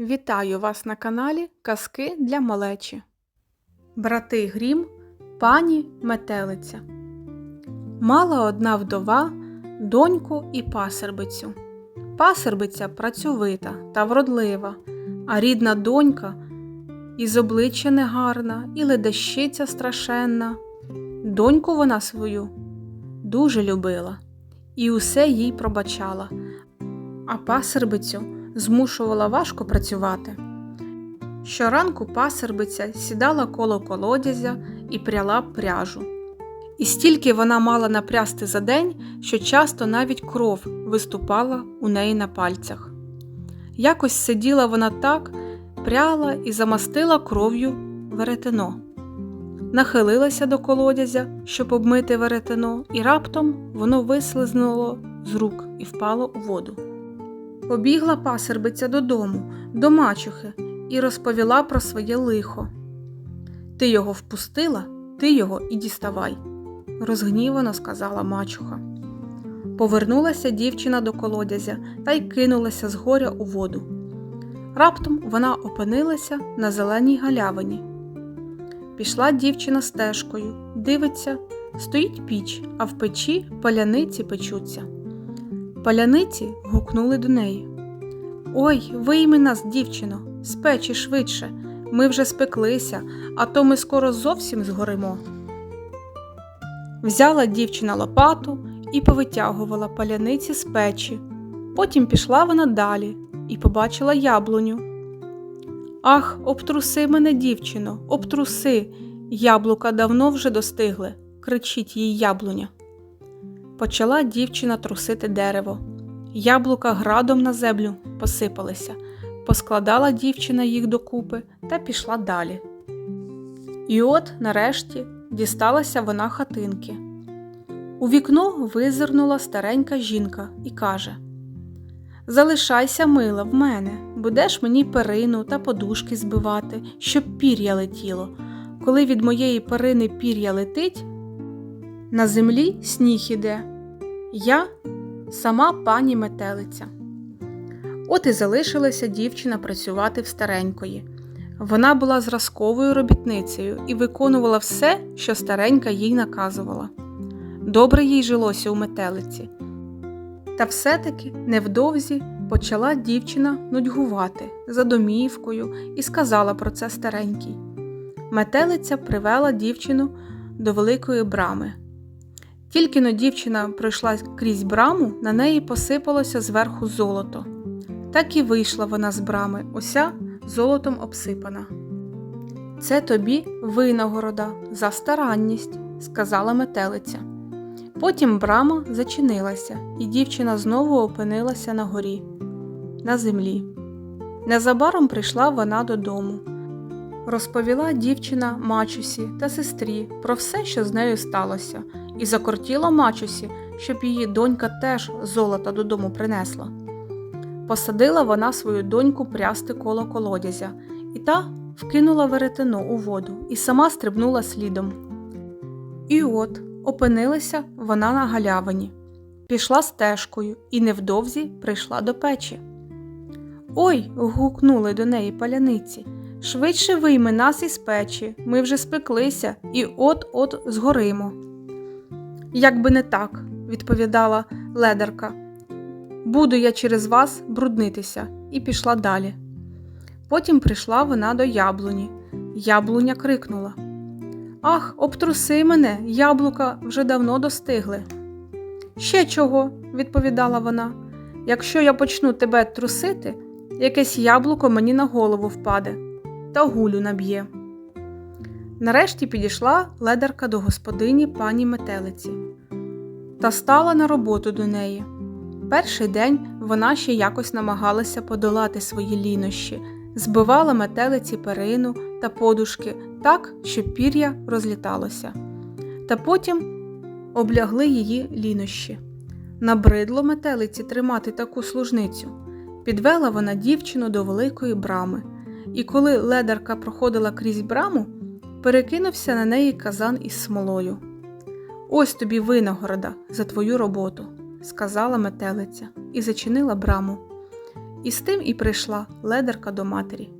Вітаю вас на каналі Казки для малечі. Брати Грім, пані Метелиця. Мала одна вдова, доньку і пасербицю. Пасербиця працьовита та вродлива, а рідна донька із обличчя негарна, і ледащиця страшенна. Доньку вона свою дуже любила і усе їй пробачала, а пасербицю змушувала важко працювати. Щоранку пасербиця сідала коло колодязя і пряла пряжу. І стільки вона мала напрясти за день, що часто навіть кров виступала у неї на пальцях. Якось сиділа вона так, пряла і замастила кров'ю веретено. Нахилилася до колодязя, щоб обмити веретено, і раптом воно вислизнуло з рук і впало у воду. Побігла пасербиця додому, до мачухи, і розповіла про своє лихо. Ти його впустила, ти його і діставай, розгнівано сказала мачуха. Повернулася дівчина до колодязя та й кинулася з горя у воду. Раптом вона опинилася на зеленій галявині. Пішла дівчина стежкою, дивиться, стоїть піч, а в печі паляниці печуться. Паляниці гукнули до неї. Ой, вийми нас, дівчино, з печі швидше. Ми вже спеклися, а то ми скоро зовсім згоримо. Взяла дівчина лопату і повитягувала паляниці з печі. Потім пішла вона далі і побачила яблуню. Ах, обтруси мене, дівчино, обтруси. Яблука давно вже достигли, кричить їй яблуня. Почала дівчина трусити дерево. Яблука градом на землю посипалися, поскладала дівчина їх докупи та пішла далі. І от, нарешті, дісталася вона хатинки. У вікно визирнула старенька жінка і каже Залишайся, мила, в мене, будеш мені перину та подушки збивати, щоб пір'я летіло. Коли від моєї перини пір'я летить, на землі сніг іде. Я сама пані метелиця. От і залишилася дівчина працювати в старенької. Вона була зразковою робітницею і виконувала все, що старенька їй наказувала. Добре їй жилося у метелиці. Та все-таки невдовзі почала дівчина нудьгувати за домівкою і сказала про це старенькій. Метелиця привела дівчину до великої брами. Тільки но дівчина пройшла крізь браму, на неї посипалося зверху золото. Так і вийшла вона з брами, уся золотом обсипана. Це тобі винагорода за старанність, сказала метелиця. Потім брама зачинилася, і дівчина знову опинилася на горі, на землі. Незабаром прийшла вона додому. Розповіла дівчина мачусі та сестрі про все, що з нею сталося, і закортіла мачусі, щоб її донька теж золота додому принесла. Посадила вона свою доньку прясти коло колодязя, і та вкинула веретено у воду і сама стрибнула слідом. І от опинилася вона на галявині, пішла стежкою і невдовзі прийшла до печі. Ой. гукнули до неї паляниці. Швидше вийми нас із печі, ми вже спеклися і от-от згоримо. Як би не так, відповідала ледарка. Буду я через вас бруднитися, і пішла далі. Потім прийшла вона до яблуні. Яблуня крикнула Ах, обтруси мене, яблука вже давно достигли. Ще чого, відповідала вона. Якщо я почну тебе трусити, якесь яблуко мені на голову впаде та гулю наб'є. Нарешті підійшла ледарка до господині пані метелиці та стала на роботу до неї. Перший день вона ще якось намагалася подолати свої лінощі, збивала метелиці перину та подушки так, щоб пір'я розліталося, та потім облягли її лінощі. Набридло метелиці тримати таку служницю. Підвела вона дівчину до великої брами, і коли ледарка проходила крізь браму, перекинувся на неї казан із смолою. Ось тобі винагорода за твою роботу, сказала метелиця і зачинила браму. І з тим і прийшла ледарка до матері.